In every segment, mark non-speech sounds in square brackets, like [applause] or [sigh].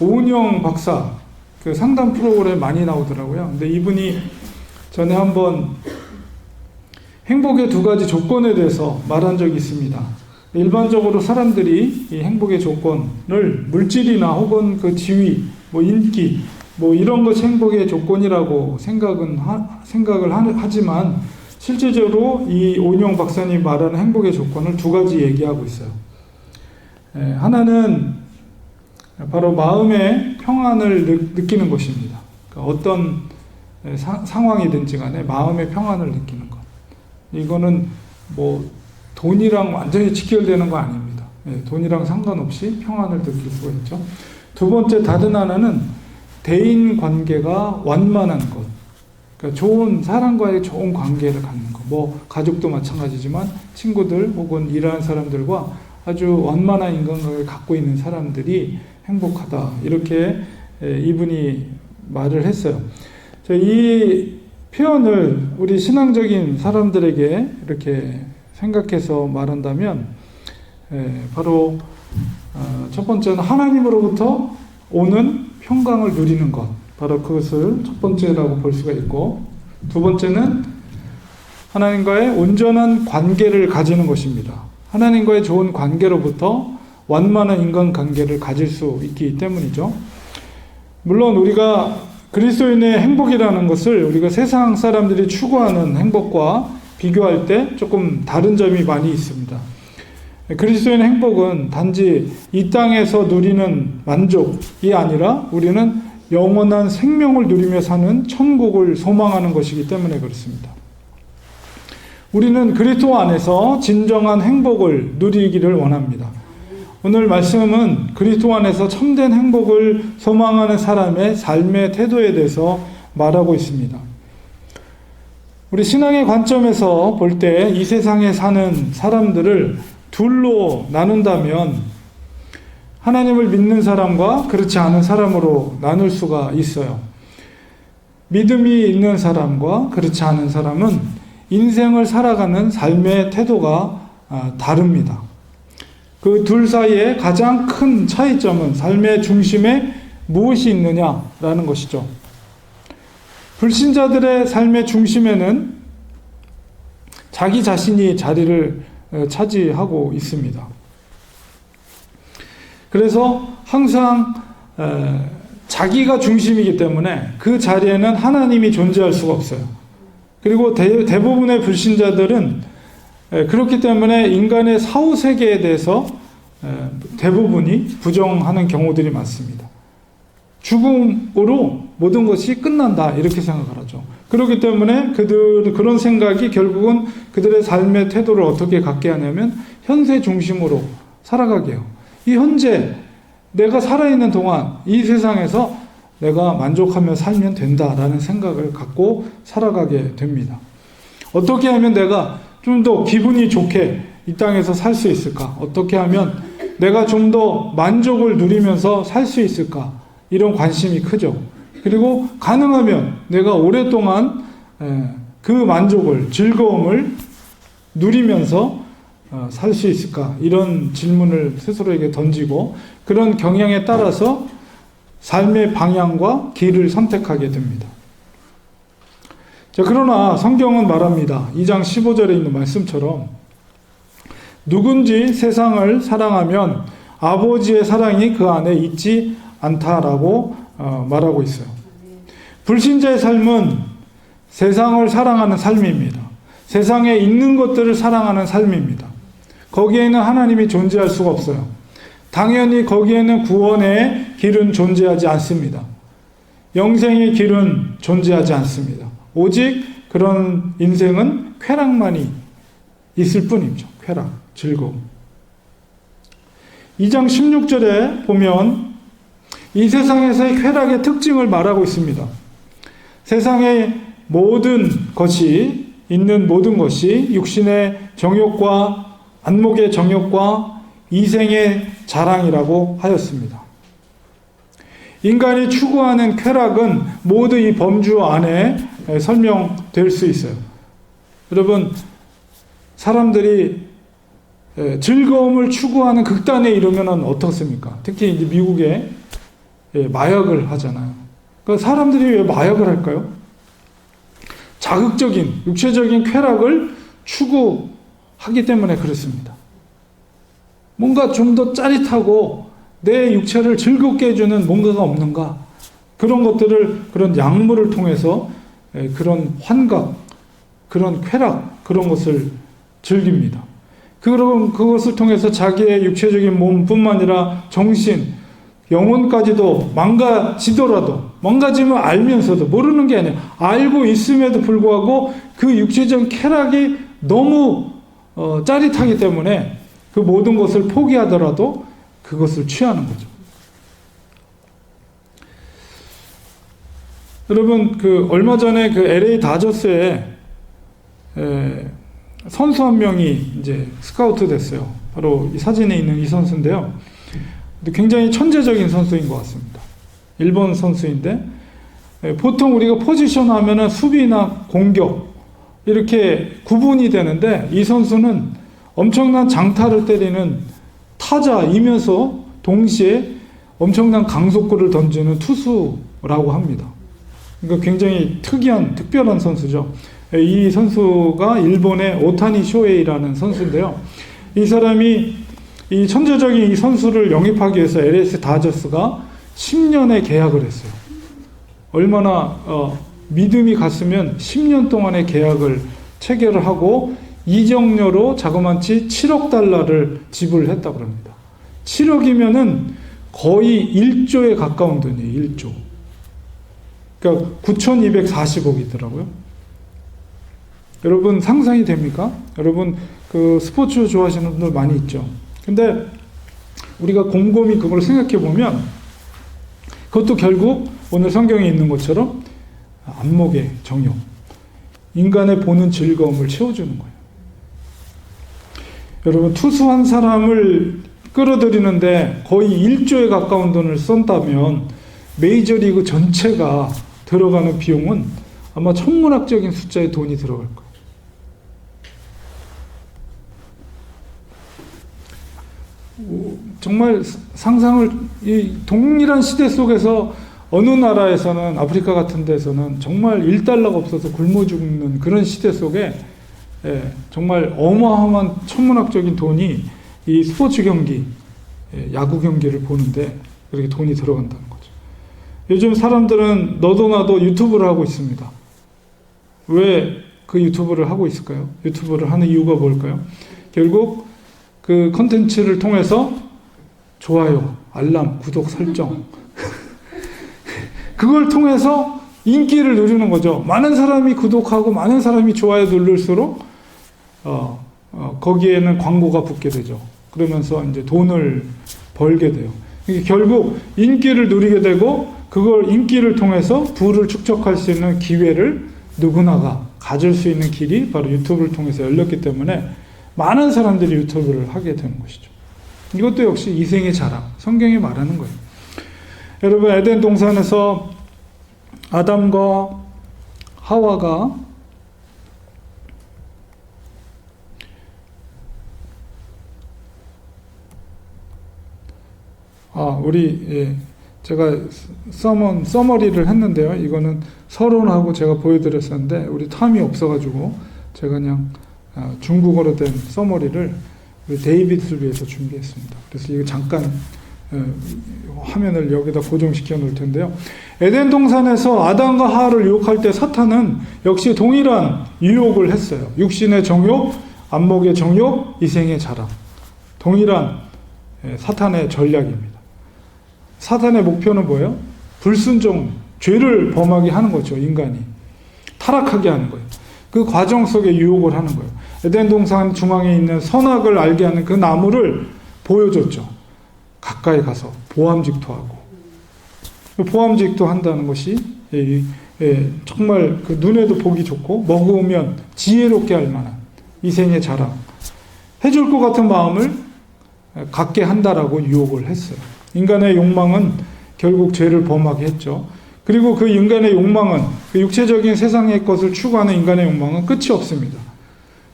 오은영 박사 그 상담 프로그램 많이 나오더라고요. 근데 이분이 전에 한번 행복의 두 가지 조건에 대해서 말한 적이 있습니다. 일반적으로 사람들이 이 행복의 조건을 물질이나 혹은 그 지위, 뭐 인기, 뭐 이런 것이 행복의 조건이라고 생각은 하, 생각을 하, 하지만 실제적으로 이 오은영 박사님 말하는 행복의 조건을 두 가지 얘기하고 있어요. 에, 하나는 바로 마음의 평안을 느, 느끼는 것입니다. 그러니까 어떤 상황이든지 간에 마음의 평안을 느끼는 것. 이거는 뭐 돈이랑 완전히 직결되는 거 아닙니다. 예, 돈이랑 상관없이 평안을 느낄 수가 있죠. 두 번째 다른 하나는 대인 관계가 완만한 것. 그러니까 좋은 사람과의 좋은 관계를 갖는 것. 뭐 가족도 마찬가지지만 친구들 혹은 일하는 사람들과 아주 완만한 인간관계를 갖고 있는 사람들이 행복하다. 이렇게 예, 이분이 말을 했어요. 자, 이 표현을 우리 신앙적인 사람들에게 이렇게 생각해서 말한다면 예, 바로 어, 첫 번째는 하나님으로부터 오는 평강을 누리는 것 바로 그것을 첫 번째라고 볼 수가 있고 두 번째는 하나님과의 온전한 관계를 가지는 것입니다. 하나님과의 좋은 관계로부터 완만한 인간 관계를 가질 수 있기 때문이죠. 물론 우리가 그리스도인의 행복이라는 것을 우리가 세상 사람들이 추구하는 행복과 비교할 때 조금 다른 점이 많이 있습니다. 그리스도인의 행복은 단지 이 땅에서 누리는 만족이 아니라 우리는 영원한 생명을 누리며 사는 천국을 소망하는 것이기 때문에 그렇습니다. 우리는 그리스도 안에서 진정한 행복을 누리기를 원합니다. 오늘 말씀은 그리스도 안에서 참된 행복을 소망하는 사람의 삶의 태도에 대해서 말하고 있습니다. 우리 신앙의 관점에서 볼 때 이 세상에 사는 사람들을 둘로 나눈다면 하나님을 믿는 사람과 그렇지 않은 사람으로 나눌 수가 있어요. 믿음이 있는 사람과 그렇지 않은 사람은 인생을 살아가는 삶의 태도가 아, 다릅니다. 그 둘 사이에 가장 큰 차이점은 삶의 중심에 무엇이 있느냐라는 것이죠. 불신자들의 삶의 중심에는 자기 자신이 자리를 어, 차지하고 있습니다. 그래서 항상 에, 자기가 중심이기 때문에 그 자리에는 하나님이 존재할 수가 없어요. 그리고 대, 대부분의 불신자들은 에, 그렇기 때문에 인간의 사후 세계에 대해서 에, 대부분이 부정하는 경우들이 많습니다. 죽음으로 모든 것이 끝난다 이렇게 생각을 하죠. 그렇기 때문에 그들 그런 생각이 결국은 그들의 삶의 태도를 어떻게 갖게 하냐면 현세 중심으로 살아가게 해요. 이 현재 내가 살아있는 동안 이 세상에서 내가 만족하며 살면 된다라는 생각을 갖고 살아가게 됩니다. 어떻게 하면 내가 좀 더 기분이 좋게 이 땅에서 살 수 있을까? 어떻게 하면 내가 좀 더 만족을 누리면서 살 수 있을까? 이런 관심이 크죠. 그리고 가능하면 내가 오랫동안 그 만족을, 즐거움을 누리면서 어, 살수 있을까? 이런 질문을 스스로에게 던지고 그런 경향에 따라서 삶의 방향과 길을 선택하게 됩니다. 자, 그러나 성경은 말합니다. 2장 15절에 있는 말씀처럼 누군지 세상을 사랑하면 아버지의 사랑이 그 안에 있지 않다라고 어, 말하고 있어요. 불신자의 삶은 세상을 사랑하는 삶입니다. 세상에 있는 것들을 사랑하는 삶입니다. 거기에는 하나님이 존재할 수가 없어요. 당연히 거기에는 구원의 길은 존재하지 않습니다. 영생의 길은 존재하지 않습니다. 오직 그런 인생은 쾌락만이 있을 뿐이죠. 쾌락, 즐거움. 2장 16절에 보면 이 세상에서의 쾌락의 특징을 말하고 있습니다. 세상의 모든 것이 있는 모든 것이 육신의 정욕과 안목의 정욕과 이생의 자랑이라고 하였습니다. 인간이 추구하는 쾌락은 모두 이 범주 안에 설명될 수 있어요. 여러분, 사람들이 예, 즐거움을 추구하는 극단에 이르면 어떻습니까? 특히 이제 미국에 예, 마약을 하잖아요. 그러니까 사람들이 왜 마약을 할까요? 자극적인 육체적인 쾌락을 추구하기 때문에 그렇습니다. 뭔가 좀 더 짜릿하고 내 육체를 즐겁게 해주는 뭔가가 없는가? 그런 것들을 그런 약물을 통해서 예, 그런 환각, 그런 쾌락, 그런 것을 즐깁니다. 그럼 그것을 통해서 자기의 육체적인 몸뿐만 아니라 정신, 영혼까지도 망가지더라도 망가짐을 알면서도 모르는 게 아니야. 알고 있음에도 불구하고 그 육체적 쾌락이 너무 어, 짜릿하기 때문에 그 모든 것을 포기하더라도 그것을 취하는 거죠. 여러분 그 얼마 전에 그 LA 다저스에 에, 선수 한 명이 이제 스카우트 됐어요. 바로 이 사진에 있는 이 선수인데요. 굉장히 천재적인 선수인 것 같습니다. 일본 선수인데 에, 보통 우리가 포지션 하면은 수비나 공격 이렇게 구분이 되는데 이 선수는 엄청난 장타를 때리는 타자이면서 동시에 엄청난 강속구를 던지는 투수라고 합니다. 그러니까 굉장히 특이한 특별한 선수죠. 이 선수가 일본의 오타니 쇼헤이라는 선수인데요. 이 사람이 이 천재적인 이 선수를 영입하기 위해서 LS 다저스가 10년의 계약을 했어요. 얼마나 어, 믿음이 갔으면 10년 동안의 계약을 체결을 하고 이적료로 자그마치 7억 달러를 지불했다고 합니다. 7억이면은 거의 1조에 가까운 돈이에요. 1조. 그러니까 9,240억이더라고요. 여러분 상상이 됩니까? 여러분 그 스포츠 좋아하시는 분들 많이 있죠. 근데 우리가 곰곰이 그걸 생각해 보면 그것도 결국 오늘 성경에 있는 것처럼 안목의 정욕, 인간의 보는 즐거움을 채워주는 거예요. 여러분 투수 한 사람을 끌어들이는데 거의 1조에 가까운 돈을 썼다면 메이저리그 전체가 들어가는 비용은 아마 천문학적인 숫자의 돈이 들어갈 거예요. 오, 정말 상상을 이 동일한 시대 속에서 어느 나라에서는 아프리카 같은 데서는 정말 1달러가 없어서 굶어 죽는 그런 시대 속에 예, 정말 어마어마한 천문학적인 돈이 이 스포츠 경기, 예, 야구 경기를 보는데 그렇게 돈이 들어간다는 거죠. 요 즘 사람들은 너도 나도 유튜브를 하고 있습니다. 왜 그 유튜브를 하고 있을까요? 유튜브를 하는 이유가 뭘까요? 결국 그 컨텐츠를 통해서 좋아요, 알람, 구독, 설정 [laughs] 그걸 통해서 인기를 누리는 거죠. 많은 사람이 구독하고 많은 사람이 좋아요 누를수록 어, 어, 거기에는 광고가 붙게 되죠. 그러면서 이제 돈을 벌게 돼요. 결국 인기를 누리게 되고 그걸 인기를 통해서 부를 축적할 수 있는 기회를 누구나가 가질 수 있는 길이 바로 유튜브를 통해서 열렸기 때문에 많은 사람들이 유튜브를 하게 되는 것이죠. 이것도 역시 이생의 자랑, 성경이 말하는 거예요. 여러분 에덴 동산에서 아담과 하와가 아 우리 예, 제가 서먼 서머리를 했는데요. 이거는 서론하고 제가 보여드렸었는데 우리 탐이 없어가지고 제가 그냥 아, 중국어로 된 서머리를 우리 데이빗을 위해서 준비했습니다. 그래서 이거 잠깐 어, 화면을 여기다 고정시켜 놓을 텐데요. 에덴 동산에서 아담과 하와를 유혹할 때 사탄은 역시 동일한 유혹을 했어요. 육신의 정욕, 안목의 정욕, 이생의 자랑. 동일한 예, 사탄의 전략입니다. 사탄의 목표는 뭐예요? 불순종, 죄를 범하게 하는 거죠, 인간이. 타락하게 하는 거예요. 그 과정 속에 유혹을 하는 거예요. 에덴 동산 중앙에 있는 선악을 알게 하는 그 나무를 보여줬죠. 가까이 가서 보암직도 하고 보암직도 한다는 것이 예, 예, 정말 그 눈에도 보기 좋고 먹으면 지혜롭게 할 만한 이 생의 자랑 해줄 것 같은 마음을 갖게 한다라고 유혹을 했어요. 인간의 욕망은 결국 죄를 범하게 했죠. 그리고 그 인간의 욕망은 그 육체적인 세상의 것을 추구하는 인간의 욕망은 끝이 없습니다.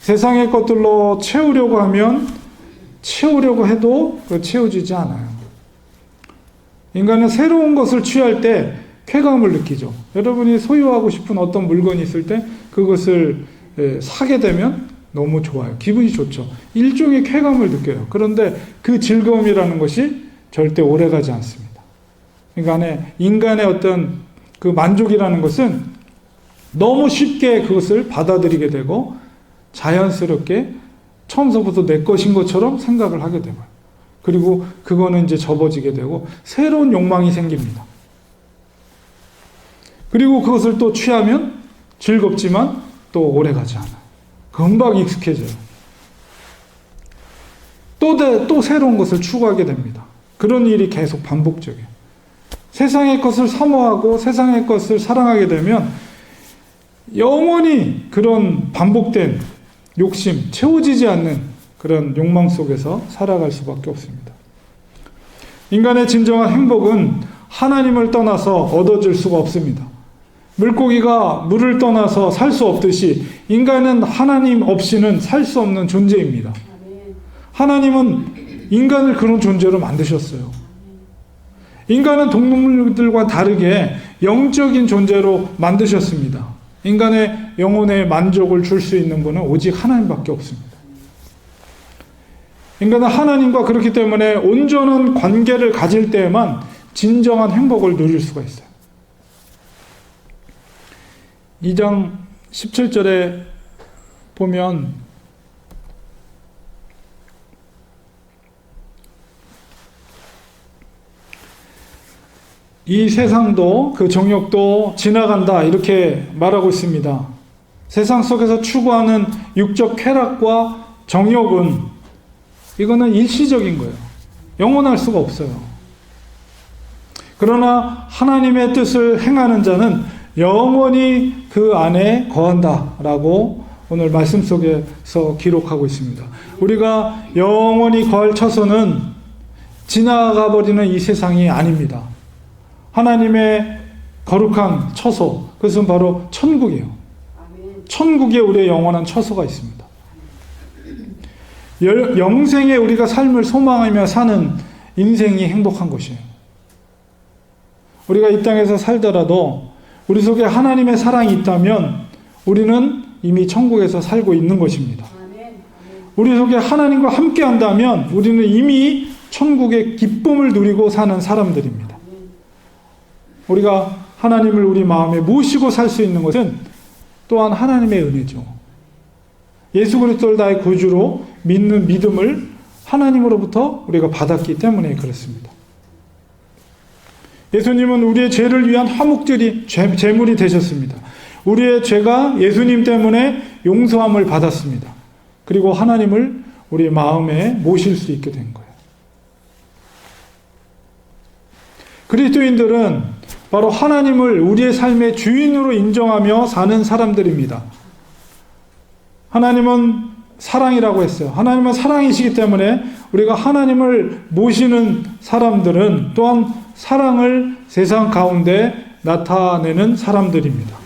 세상의 것들로 채우려고 하면 채우려고 해도 그 채워지지 않아요. 인간은 새로운 것을 취할 때 쾌감을 느끼죠. 여러분이 소유하고 싶은 어떤 물건이 있을 때 그것을 예, 사게 되면 너무 좋아요. 기분이 좋죠. 일종의 쾌감을 느껴요. 그런데 그 즐거움이라는 것이 절대 오래 가지 않습니다. 인간의, 인간의 어떤 그 만족이라는 것은 너무 쉽게 그것을 받아들이게 되고 자연스럽게 처음서부터 내 것인 것처럼 생각을 하게 되고요. 그리고 그거는 이제 접어지게 되고 새로운 욕망이 생깁니다. 그리고 그것을 또 취하면 즐겁지만 또 오래 가지 않아요. 금방 익숙해져요. 또, 대- 또 새로운 것을 추구하게 됩니다. 그런 일이 계속 반복적이에요. 세상의 것을 사모하고 세상의 것을 사랑하게 되면 영원히 그런 반복된 욕심, 채워지지 않는 그런 욕망 속에서 살아갈 수밖에 없습니다. 인간의 진정한 행복은 하나님을 떠나서 얻어질 수가 없습니다. 물고기가 물을 떠나서 살 수 없듯이 인간은 하나님 없이는 살 수 없는 존재입니다. 하나님은 인간을 그런 존재로 만드셨어요. 인간은 동물들과 다르게 영적인 존재로 만드셨습니다. 인간의 영혼의 만족을 줄 수 있는 분은 오직 하나님밖에 없습니다. 인간은 하나님과 그렇기 때문에 온전한 관계를 가질 때에만 진정한 행복을 누릴 수가 있어요. 2장 17절에 보면 이 세상도 그 정욕도 지나간다 이렇게 말하고 있습니다. 세상 속에서 추구하는 육적 쾌락과 정욕은 이거는 일시적인 거예요. 영원할 수가 없어요. 그러나 하나님의 뜻을 행하는 자는 영원히 그 안에 거한다라고 오늘 말씀 속에서 기록하고 있습니다. 우리가 영원히 거할 처소는 지나가 버리는 이 세상이 아닙니다. 하나님의 거룩한 처소, 그것은 바로 천국이에요. 천국에 우리의 영원한 처소가 있습니다. 열- 영생에 우리가 삶을 소망하며 사는 인생이 행복한 것이에요. 우리가 이 땅에서 살더라도 우리 속에 하나님의 사랑이 있다면 우리는 이미 천국에서 살고 있는 것입니다. 우리 속에 하나님과 함께 한다면 우리는 이미 천국의 기쁨을 누리고 사는 사람들입니다. 우리가 하나님을 우리 마음에 모시고 살 수 있는 것은 또한 하나님의 은혜죠. 예수 그리스도를 나의 구주로 믿는 믿음을 하나님으로부터 우리가 받았기 때문에 그렇습니다. 예수님은 우리의 죄를 위한 죄- 제물이 되셨습니다. 우리의 죄가 예수님 때문에 용서함을 받았습니다. 그리고 하나님을 우리 마음에 모실 수 있게 된 거예요. 그리스도인들은 바로 하나님을 우리의 삶의 주인으로 인정하며 사는 사람들입니다. 하나님은 사랑이라고 했어요. 하나님은 사랑이시기 때문에 우리가 하나님을 모시는 사람들은 또한 사랑을 세상 가운데 나타내는 사람들입니다.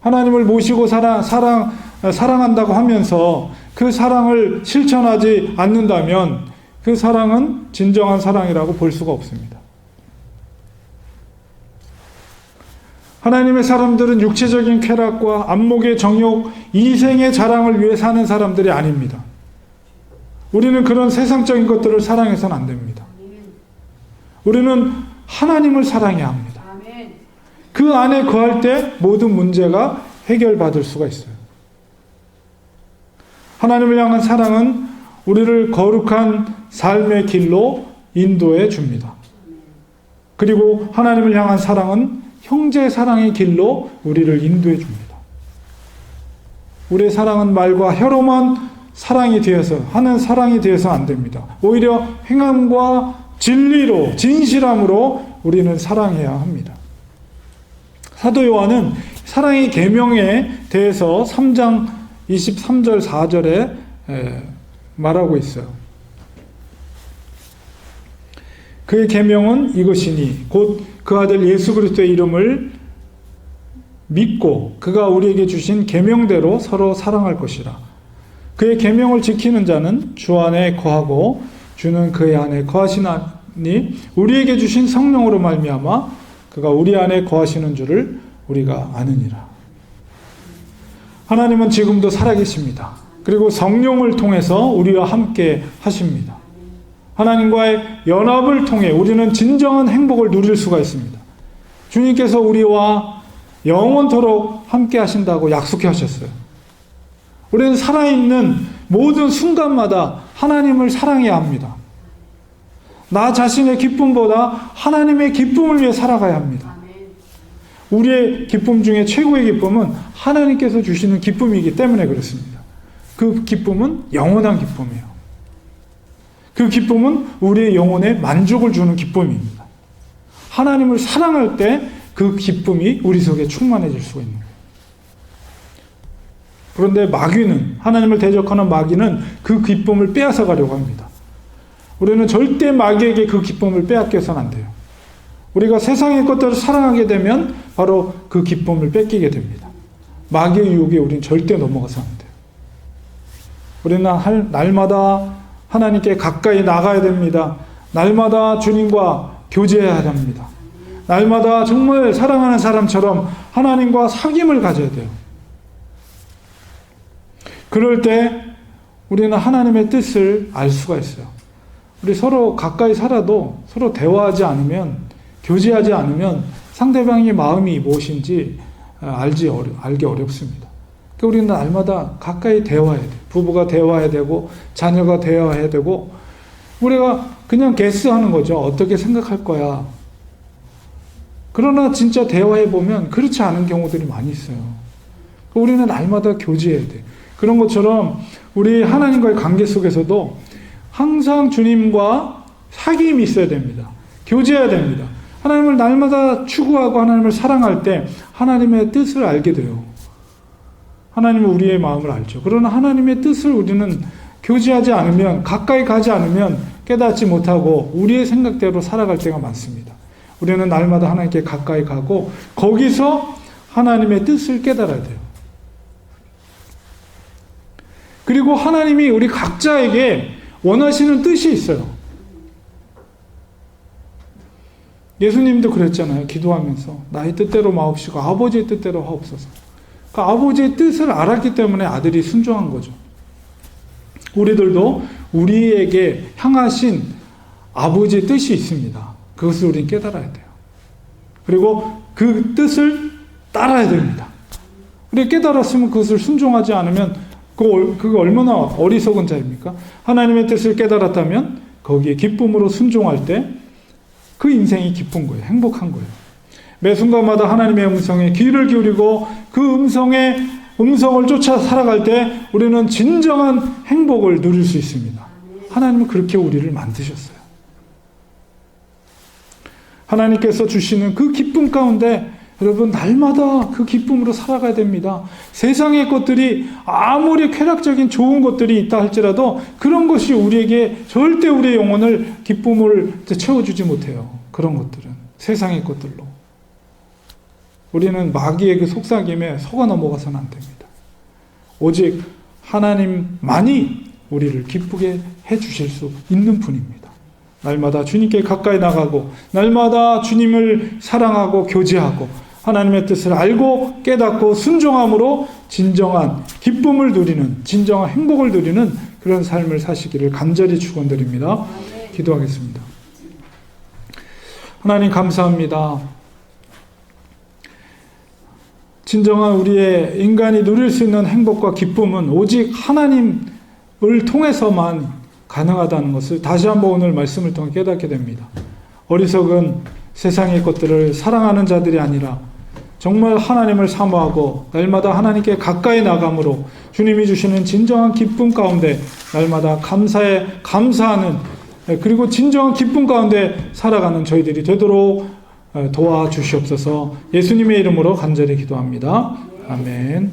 하나님을 모시고 사랑, 사랑, 사랑한다고 하면서 그 사랑을 실천하지 않는다면 그 사랑은 진정한 사랑이라고 볼 수가 없습니다. 하나님의 사람들은 육체적인 쾌락과 안목의 정욕, 이생의 자랑을 위해 사는 사람들이 아닙니다. 우리는 그런 세상적인 것들을 사랑해서는 안 됩니다. 우리는 하나님을 사랑해야 합니다. 그 안에 거할 때 모든 문제가 해결받을 수가 있어요. 하나님을 향한 사랑은 우리를 거룩한 삶의 길로 인도해 줍니다. 그리고 하나님을 향한 사랑은 형제 사랑의 길로 우리를 인도해 줍니다. 우리의 사랑은 말과 혀로만 사랑이 되어서 하는 사랑이 되어서 안 됩니다. 오히려 행함과 진리로 진실함으로 우리는 사랑해야 합니다. 사도 요한은 사랑의 계명에 대해서 3장 23절 4절에 말하고 있어요. 그의 계명은 이것이니 곧 그 아들 예수 그리스도의 이름을 믿고 그가 우리에게 주신 계명대로 서로 사랑할 것이라. 그의 계명을 지키는 자는 주 안에 거하고 주는 그의 안에 거하시나니 우리에게 주신 성령으로 말미암아 그가 우리 안에 거하시는 줄을 우리가 아느니라. 하나님은 지금도 살아계십니다. 그리고 성령을 통해서 우리와 함께 하십니다. 하나님과의 연합을 통해 우리는 진정한 행복을 누릴 수가 있습니다. 주님께서 우리와 영원토록 함께 하신다고 약속해 하셨어요. 우리는 살아있는 모든 순간마다 하나님을 사랑해야 합니다. 나 자신의 기쁨보다 하나님의 기쁨을 위해 살아가야 합니다. 우리의 기쁨 중에 최고의 기쁨은 하나님께서 주시는 기쁨이기 때문에 그렇습니다. 그 기쁨은 영원한 기쁨이에요. 그 기쁨은 우리의 영혼에 만족을 주는 기쁨입니다. 하나님을 사랑할 때 그 기쁨이 우리 속에 충만해질 수가 있는 거예요. 그런데 마귀는 하나님을 대적하는 마귀는 그 기쁨을 빼앗아 가려고 합니다. 우리는 절대 마귀에게 그 기쁨을 빼앗겨서는 안 돼요. 우리가 세상의 것들을 사랑하게 되면 바로 그 기쁨을 뺏기게 됩니다. 마귀의 유혹에 우리는 절대 넘어가서 안 돼요. 우리는 할, 날마다 하나님께 가까이 나가야 됩니다. 날마다 주님과 교제해야 합니다. 날마다 정말 사랑하는 사람처럼 하나님과 사귐을 가져야 돼요. 그럴 때 우리는 하나님의 뜻을 알 수가 있어요. 우리 서로 가까이 살아도 서로 대화하지 않으면, 교제하지 않으면 상대방의 마음이 무엇인지 알지, 어려, 알기 어렵습니다. 그러니까 우리는 날마다 가까이 대화해야 돼요. 부부가 대화해야 되고, 자녀가 대화해야 되고, 우리가 그냥 게스하는 거죠. 어떻게 생각할 거야. 그러나 진짜 대화해 보면 그렇지 않은 경우들이 많이 있어요. 우리는 날마다 교제해야 돼. 그런 것처럼 우리 하나님과의 관계 속에서도 항상 주님과 사귐이 있어야 됩니다. 교제해야 됩니다. 하나님을 날마다 추구하고 하나님을 사랑할 때 하나님의 뜻을 알게 돼요. 하나님은 우리의 마음을 알죠. 그러나 하나님의 뜻을 우리는 교제하지 않으면, 가까이 가지 않으면 깨닫지 못하고 우리의 생각대로 살아갈 때가 많습니다. 우리는 날마다 하나님께 가까이 가고 거기서 하나님의 뜻을 깨달아야 돼요. 그리고 하나님이 우리 각자에게 원하시는 뜻이 있어요. 예수님도 그랬잖아요. 기도하면서 나의 뜻대로 마옵시고 아버지의 뜻대로 하옵소서. 그 아버지의 뜻을 알았기 때문에 아들이 순종한 거죠. 우리들도 우리에게 향하신 아버지의 뜻이 있습니다. 그것을 우리는 깨달아야 돼요. 그리고 그 뜻을 따라야 됩니다. 우리 깨달았으면 그것을 순종하지 않으면 그 얼마나 어리석은 자입니까? 하나님의 뜻을 깨달았다면 거기에 기쁨으로 순종할 때 그 인생이 기쁜 거예요. 행복한 거예요. 매 순간마다 하나님의 음성에 귀를 기울이고 그 음성의 음성을 쫓아 살아갈 때 우리는 진정한 행복을 누릴 수 있습니다. 하나님은 그렇게 우리를 만드셨어요. 하나님께서 주시는 그 기쁨 가운데 여러분 날마다 그 기쁨으로 살아가야 됩니다. 세상의 것들이 아무리 쾌락적인 좋은 것들이 있다 할지라도 그런 것이 우리에게 절대 우리의 영혼을 기쁨을 채워주지 못해요. 그런 것들은 세상의 것들로 우리는 마귀의 그 속삭임에 속아 넘어가서는 안 됩니다. 오직 하나님만이 우리를 기쁘게 해 주실 수 있는 분입니다. 날마다 주님께 가까이 나가고 날마다 주님을 사랑하고 교제하고 하나님의 뜻을 알고 깨닫고 순종함으로 진정한 기쁨을 누리는 진정한 행복을 누리는 그런 삶을 사시기를 간절히 축원드립니다. 기도하겠습니다. 하나님 감사합니다. 진정한 우리의 인간이 누릴 수 있는 행복과 기쁨은 오직 하나님을 통해서만 가능하다는 것을 다시 한번 오늘 말씀을 통해 깨닫게 됩니다. 어리석은 세상의 것들을 사랑하는 자들이 아니라 정말 하나님을 사모하고 날마다 하나님께 가까이 나감으로 주님이 주시는 진정한 기쁨 가운데 날마다 감사에 감사하는 예, 그리고 진정한 기쁨 가운데 살아가는 저희들이 되도록 어, 도와주시옵소서 예수님의 이름으로 간절히 기도합니다. 아멘.